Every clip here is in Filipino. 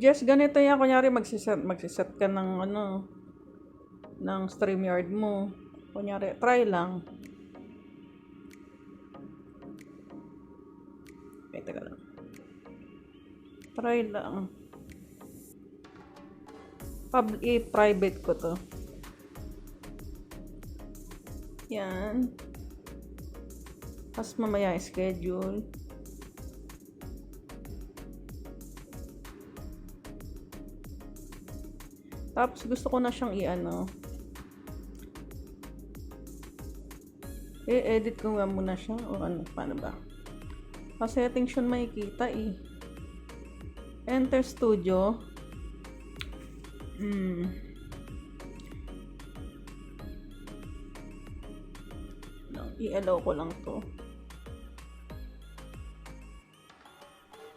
Just ganito yan. Kunyari, magsiset, magsiset ka ng ano, ng StreamYard mo. Kunyari, try lang. Okay, teka lang. Try lang. Pub i-private ko to. Yan. Tapos mamaya schedule. Tapos gusto ko na siyang i-ano. I-edit ko nga muna siya o ano, paano ba? Pa settings yun makikita eh. Enter studio. Hmm. No, i-allow ko lang to.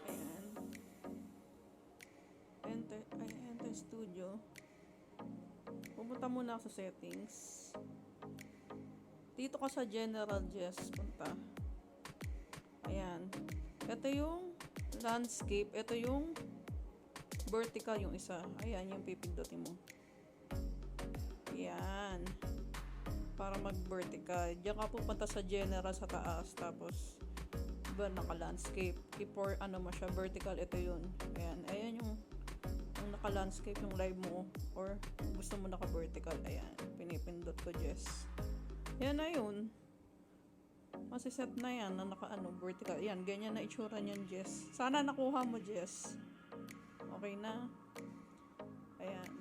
Ayan. Enter, enter studio. Pumunta muna ako sa settings. Dito ka sa general Jess, punta. Ayan. Ito yung landscape. Ito yung vertical yung isa. Ayan, yung pipindutin mo. Ayan. Para mag-vertical. Diyan ka pupunta sa general sa taas. Tapos, diba naka-landscape. Before, ano mo siya, vertical. Ito yun. Ayan. Ayan yung naka-landscape yung live mo. Or, gusto mo naka-vertical. Ayan. Pinipindot ko, Jess. Yan na yun. Masiset na yan na naka-ano, vertical. Yan, ganyan na itsura niyan, Jess. Sana nakuha mo, Jess. Okay na. Ayan.